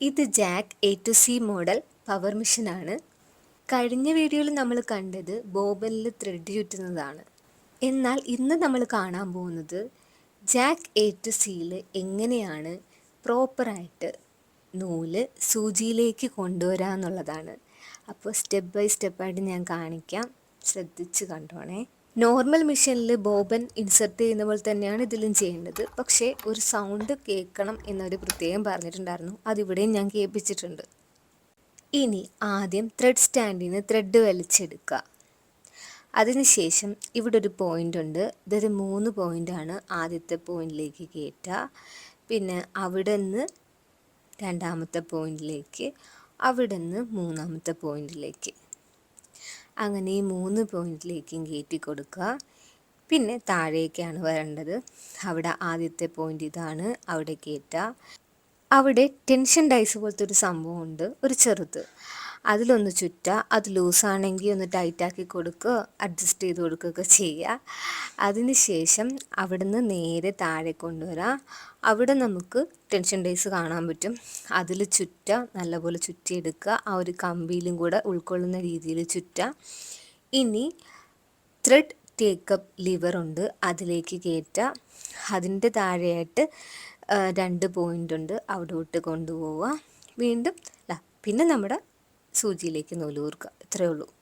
ഇത് Jack A two C model power മെഷീനാണ്. കഴിഞ്ഞ വീഡിയോയിൽ നമ്മൾ കണ്ടത് ബോബനിൽ ത്രെഡ് ചുറ്റുന്നതാണ്. എന്നാൽ ഇന്ന് നമ്മൾ കാണാൻ പോകുന്നത് ജാക്ക് എ ടു സിയിൽ എങ്ങനെയാണ് പ്രോപ്പറായിട്ട് നൂൽ സൂചിയിലേക്ക് കൊണ്ടുവരാമെന്നുള്ളതാണ് അപ്പോൾ സ്റ്റെപ്പ് ബൈ സ്റ്റെപ്പായിട്ട് ഞാൻ കാണിക്കാം. ശ്രദ്ധിച്ച് കണ്ടോണേ. നോർമൽ മെഷീനിൽ ബോബൻ ഇൻസെർട്ട് ചെയ്യുന്ന പോലെ തന്നെയാണ് ഇതിലും ചെയ്യേണ്ടത്. പക്ഷേ ഒരു സൗണ്ട് കേൾക്കണം എന്നൊരു പ്രത്യേകം പറഞ്ഞിട്ടുണ്ടായിരുന്നു. അതിവിടെയും ഞാൻ കേൾപ്പിച്ചിട്ടുണ്ട്. ഇനി ആദ്യം ത്രെഡ് സ്റ്റാൻഡിൽ നിന്ന് ത്രെഡ് വലിച്ചെടുക്കുക. അതിനുശേഷം ഇവിടെ ഒരു പോയിന്റ് ഉണ്ട്. ഇതൊരു മൂന്ന് പോയിന്റാണ് ആദ്യത്തെ പോയിന്റിലേക്ക് കയറ്റുക പിന്നെ അവിടെ നിന്ന് രണ്ടാമത്തെ പോയിന്റിലേക്ക് അവിടെ നിന്ന് മൂന്നാമത്തെ പോയിന്റിലേക്ക് അങ്ങനെ മൂന്ന് പോയിന്റിലേക്കും കയറ്റി കൊടുക്കുക. പിന്നെ താഴേക്കാണ് വരേണ്ടത്. അവിടെ ആദ്യത്തെ പോയിന്റ് ഇതാണ്. അവിടെ കയറ്റുക അവിടെ ടെൻഷൻ ഡൈസ് പോലത്തെ ഒരു സംഭവമുണ്ട്. ഒരു ചെറുത്. അതിലൊന്ന് ചുറ്റുക അത് ലൂസാണെങ്കിൽ ഒന്ന് ടൈറ്റാക്കി കൊടുക്കുക അഡ്ജസ്റ്റ് ചെയ്ത് കൊടുക്കുകയൊക്കെ ചെയ്യുക. അതിന് ശേഷം അവിടുന്ന് നേരെ താഴെ കൊണ്ടുവരാം. അവിടെ നമുക്ക് ടെൻഷൻ ഡേയ്സ് കാണാൻ പറ്റും. അതിൽ ചുറ്റുക നല്ലപോലെ ചുറ്റിയെടുക്കുക ആ ഒരു കമ്പിയിലും കൂടെ ഉൾക്കൊള്ളുന്ന രീതിയിൽ ചുറ്റുക. ഇനി ത്രെഡ് ടേക്കപ്പ് ലിവറുണ്ട് അതിലേക്ക് കയറ്റുക. അതിന്റെ താഴെയായിട്ട് രണ്ട് പോയിന്റ് ഉണ്ട് അവിടോട്ട് കൊണ്ടുപോവുക. വീണ്ടും പിന്നെ നമ്മുടെ സൂചിയിലേക്ക് നൂൽ കൂർക്കുക. ഇത്രയേ ഉള്ളൂ.